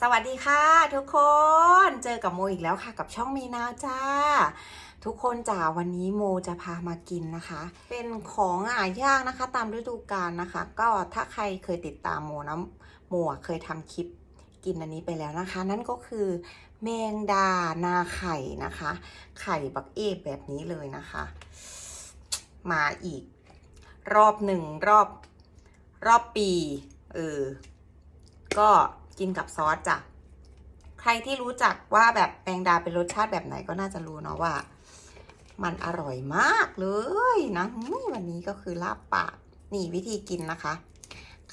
สวัสดีค่ะทุกคนเจอกับโมอีกแล้วค่ะ กับช่องมีนาจ้า ทุกคนจ๋าวันนี้โมจะพามากินนะคะ เป็นของหายากนะคะ ตามฤดูกาลนะคะ ก็ถ้าใครเคยติดตามโมนะโมเคยทำคลิปกินอันนี้ไปแล้วนะคะ นั่นก็คือแมงดานาไข่นะคะ ไข่บักเอฟแบบนี้เลยนะคะ มาอีก รอบหนึ่งรอบรอบปีเออก็ กินกับซอสจ้ะ ใครที่รู้จักว่าแบบแมงดาเป็นรสชาติแบบไหนก็น่าจะรู้เนาะว่า มันอร่อยมากเลยนะวันนี้ก็คือลาบปากนี่วิธีกินนะคะ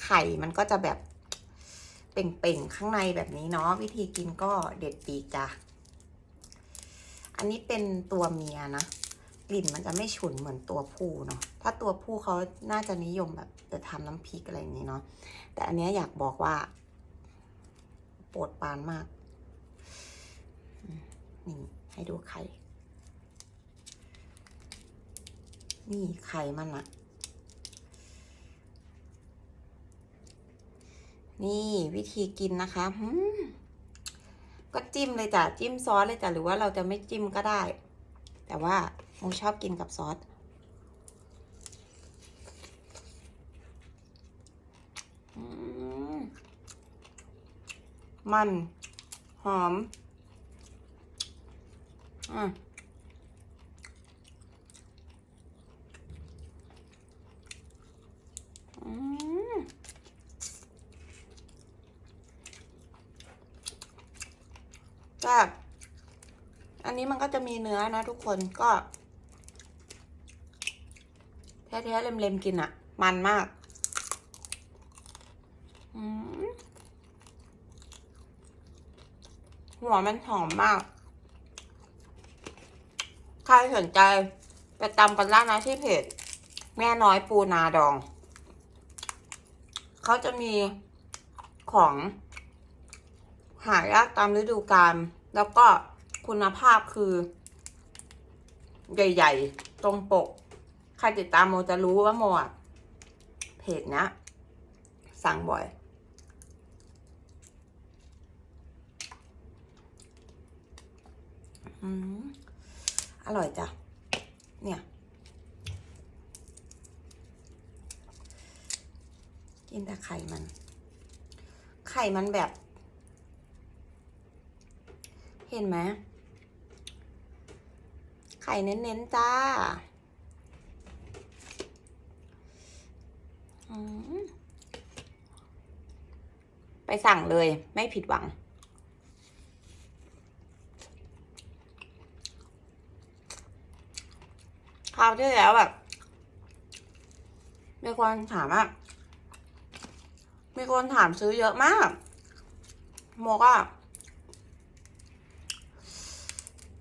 ไข่มันก็จะแบบเป่งๆ ข้างในแบบนี้เนาะวิธีกินก็เด็ดปีกจ้ะ อันนี้เป็นตัวเมียนะ กลิ่นมันจะไม่ฉุนเหมือนตัวผู้เนาะถ้าตัวผู้เขาน่าจะนิยมแบบจะทำน้ำพริกอะไรอย่างนี้เนาะแต่อันนี้อยากบอกว่า ปรดปานมาก นี่ ให้ดูไข่ นี่ไข่มันอะนี่วิธีกินนะคะหืมก็จิ้มเลยจ้ะ จิ้มซอสเลยจ้ะ หรือว่าเราจะไม่จิ้มก็ได้ แต่ว่าโมชอบกินกับซอส อืม มันหอมอะอืมอันนี้มันก็จะมีเนื้อนะทุกคนก็ แท้ๆเล็มๆกินอะมันมาก อืม หัวมันหอมมาก ใครสนใจไปตามกันได้นะที่เพจแม่น้อยปูนาดอง เขาจะมีของ หายากตามฤดูกาลแล้วก็คุณภาพคือ ใหญ่ ๆ ตรงปก ใครติดตามโมจะรู้ว่าโมอะเพจนี้ยสั่งบ่อย อืมอร่อยจ้ะ เนี่ย กินแต่ไข่มัน ไข่มันแบบ เห็นไหมไข่เน้นๆจ้าอืมไปสั่งเลยไม่ผิดหวัง คราวที่แล้วแบบมีคนถามว่ามีคนถามซื้อเยอะมากโมก็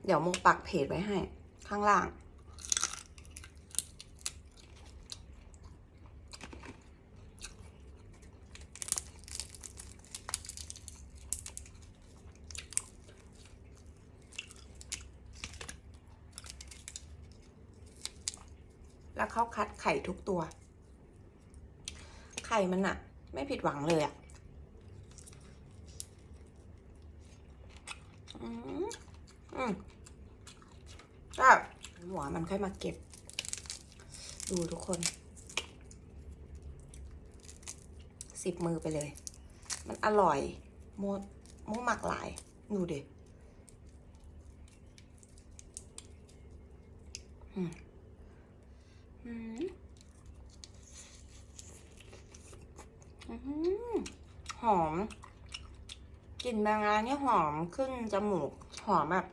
เดี๋ยวโมปักเพจไว้ให้ ข้างล่าง แล้วเขาคัดไข่ทุกตัว ไข่มันอะไม่ผิดหวังเลยอะอืมอืมก็หัวมันค่อยมาเก็บ ดูทุกคน สิบมือไปเลย มันอร่อยโมโมหมักหลาย ดูดิอืม อืมอื้อหือมกลิ่นแมงดานี่หอมขึ้นจมูก หอมแบบ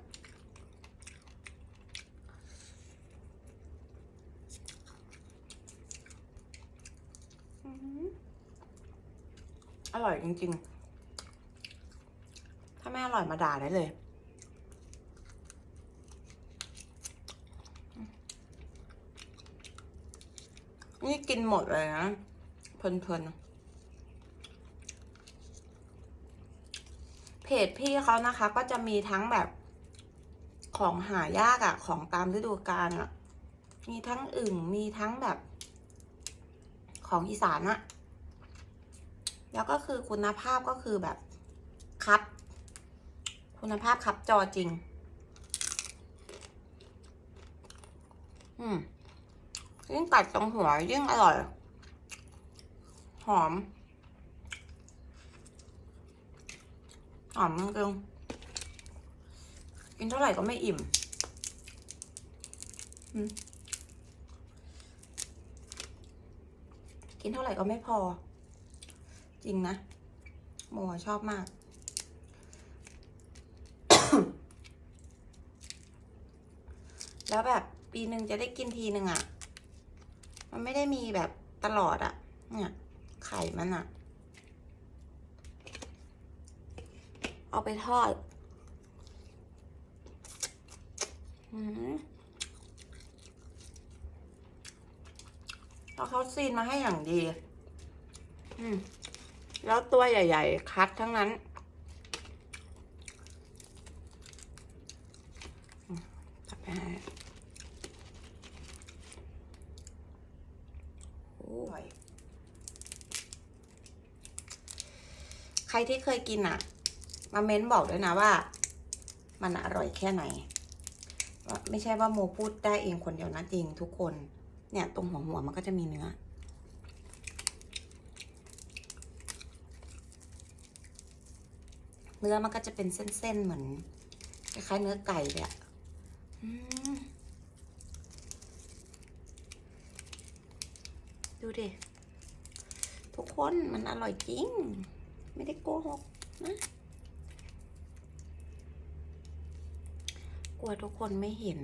อื้อหืออร่อยจริง ๆ ถ้าไม่อร่อยมาด่าได้เลย นี่กินหมดเลยนะเพลินๆเพจพี่เขานะคะ ก็จะมีทั้งแบบของหายากอะของตามฤดูกาลอะมีทั้งอึ่งมีทั้งแบบ ของอีสานอะแล้วก็คือคุณภาพก็คือแบบครับ คุณภาพครับจอจริง อืม ยิ่งกัดตรงหัวยิ่งอร่อย หอม หอมจริงกินเท่าไหร่ก็ไม่อิ่มกินเท่าไหร่ก็ไม่พอ จริงนะโมชอบมาก แล้วแบบปีหนึ่งจะได้กินทีหนึ่งอะ่ะ มันไม่ได้มีแบบตลอดอะ่ะเนี่ยไข่มันอะ่ะเอาไปทอดอืมแล้วเขาซีนมาให้อย่างดีอืมแล้วตัวใหญ่ ๆ คัดทั้งนั้นอืมตัดไปให้โอ้ยใคร ที่เคยกินอะมาเม้นบอกด้วยนะว่า มันอร่อยแค่ไหน ไม่ใช่ว่าโมพูดได้เองคนเดียวนะจริงทุกคน เนี่ย ตรงหัวหัวมันก็จะมีเนื้อ เนื้อมันก็จะเป็นเส้นๆเหมือนคล้ายๆเนื้อไก่เลยอะดูดิ ทุกคนมันอร่อยจริง ไม่ได้โกหกนะกลัวทุกคนไม่เห็น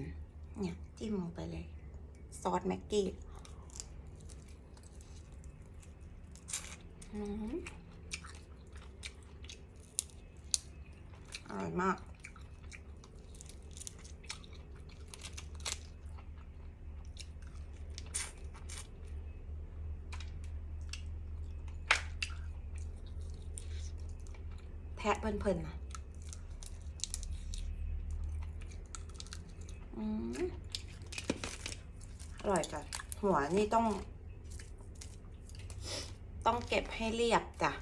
เนี่ย จิ้มลงไปเลย ซอสแม็กกี้อืมอร่อยมากะเพลินๆนะอืมอร่อยจ้ะหัวนี่ต้อง ต้องเก็บให้เรียบจ้ะ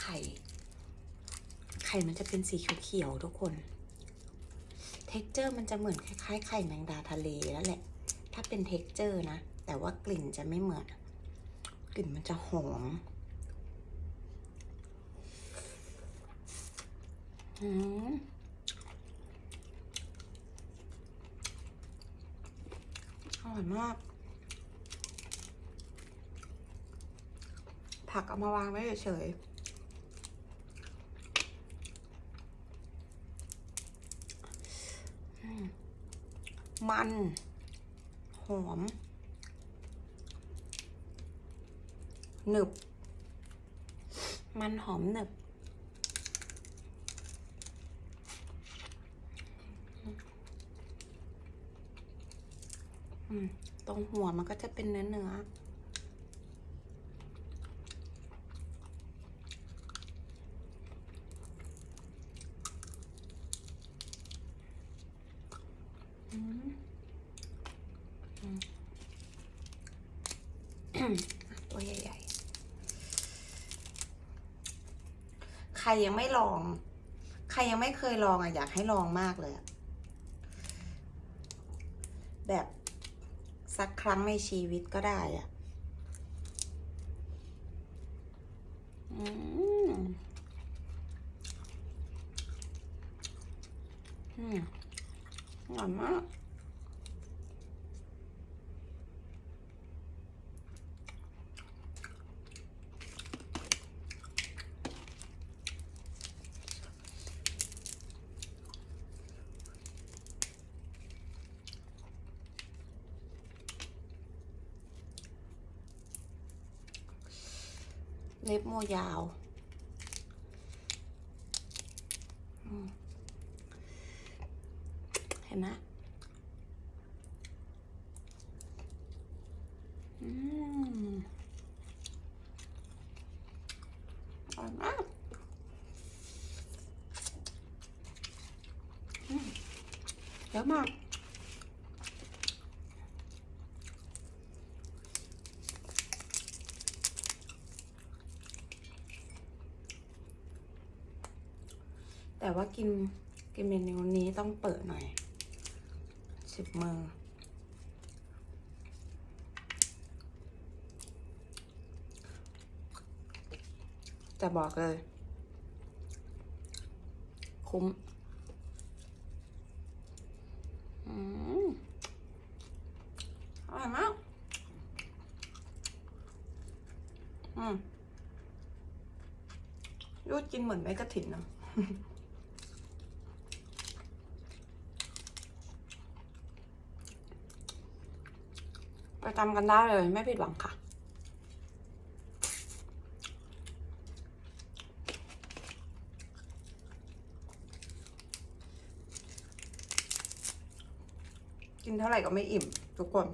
ไข่ ไข่มันจะเป็นสีเขียวๆทุกคน เท็กเจอร์มันจะเหมือนคล้ายๆ ไข่แมงดาทะเลแล้วแหละ ถ้าเป็นเท็กเจอร์นะ แต่ว่ากลิ่นจะไม่เหมือน กลิ่นมันจะหอมอืมอร่อยมาก ผักเอามาวางไว้เฉยๆมัน อม หนึบ มันหอมหนึบ ตรงหัวมันก็จะเป็นเนื้อเนื้อมอืม ตัวใหญ่ๆ ใค รยังไม่ลอง ใครยังไม่เคยลองอะอยากให้ลองมากเลย แบบสักครั้งในชีวิตก็ได้อะอืมอืมอร่อยมาก เล็บโมยาวอืมเห็นไหมอืมอร่อยมากอืมเยอะมาก แต่ว่ากินกินเมนูนี้ต้องเปิดหน่อยสิบมือแต่บอกเลย คุ้มอืมอร่อยมากอืมรูดกินเหมือนไม่กระถินเนาะ ทำกันได้เลย ไม่ผิดหวังค่ะ กินเท่าไหร่ก็ไม่อิ่ม ทุกคน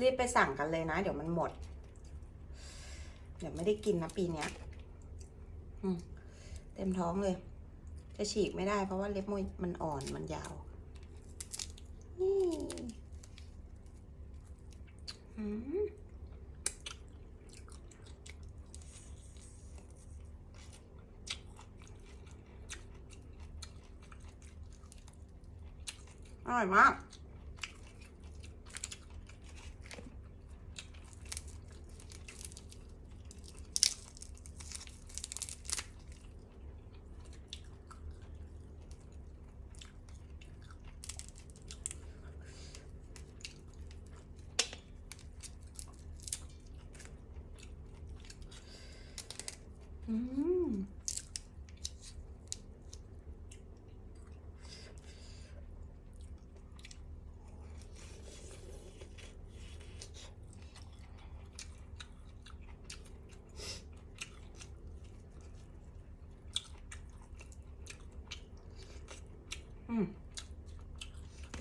รีบไปสั่งกันเลยนะ เดี๋ยวมันหมด เดี๋ยวไม่ได้กินนะปีเนี้ยเต็มท้องเลย จะฉีกไม่ได้เพราะว่าเล็บมวยมันอ่อนมันยาว นี่อืมอร่อยมาก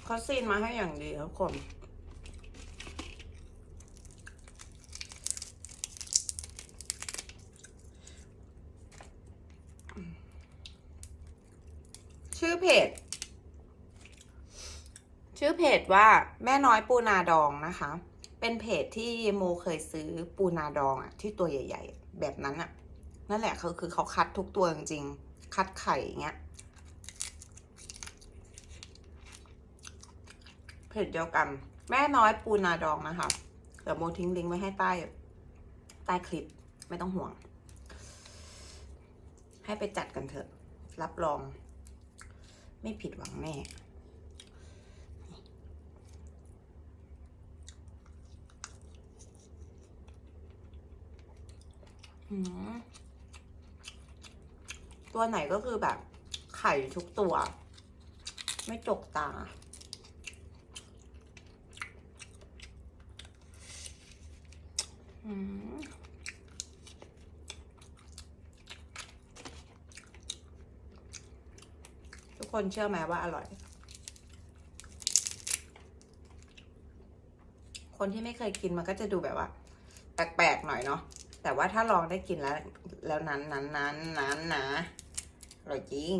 เขาซีนมาให้อย่างดีทุกคน ชื่อเพจ ชื่อ เพจว่าแม่น้อยปูนาดองนะคะ เป็นเพจที่โมเคยซื้อปูนาดองอะที่ตัวใหญ่ ๆ แบบนั้นอะนั่นแหละคือคือเขาคัดทุกตัวจริงๆคัดไข่อย่างเงี้ยเพจเดียวกัน แม่น้อยปูนาดองนะคะเดี๋ยวโมทิ้งลิงก์ไว้ให้ใต้ใต้คลิปไม่ต้องห่วง ให้ไปจัดกันเถอะ รับรอง ไม่ผิดหวังแน่ ตัวไหนก็คือแบบ ไข่ทุกตัว ไม่จกตา อืมทุกคนเชื่อไหมว่าอร่อย คนที่ไม่เคยกินมันก็จะดูแบบว่า แปลกๆหน่อยเนาะ แต่ว่าถ้าลองได้กินแล้ว แล้วนั้นนั้นนั้นนั้นนะอร่อยจริง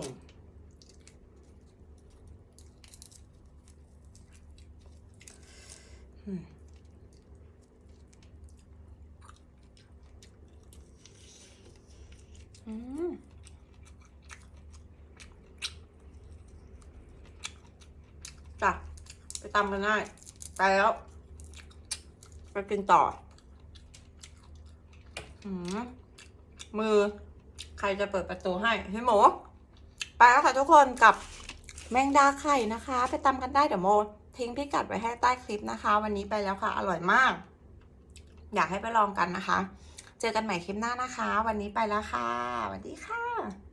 อืมอืมจ้ะไปตำกันง่ายไปแล้ว ไปกินต่อ มือ ใครจะเปิดประตูให้พี่หมูไปแล้วค่ะทุกคนกับแมงดาไข่นะคะ ไปตำกันได้เดี๋ยวโม ทิ้งพิกัดไว้ให้ใต้คลิปนะคะ วันนี้ไปแล้วค่ะ อร่อยมาก อยากให้ไปลองกันนะคะ เจอกันใหม่คลิปหน้านะคะ วันนี้ไปแล้วค่ะสวัสดีค่ะ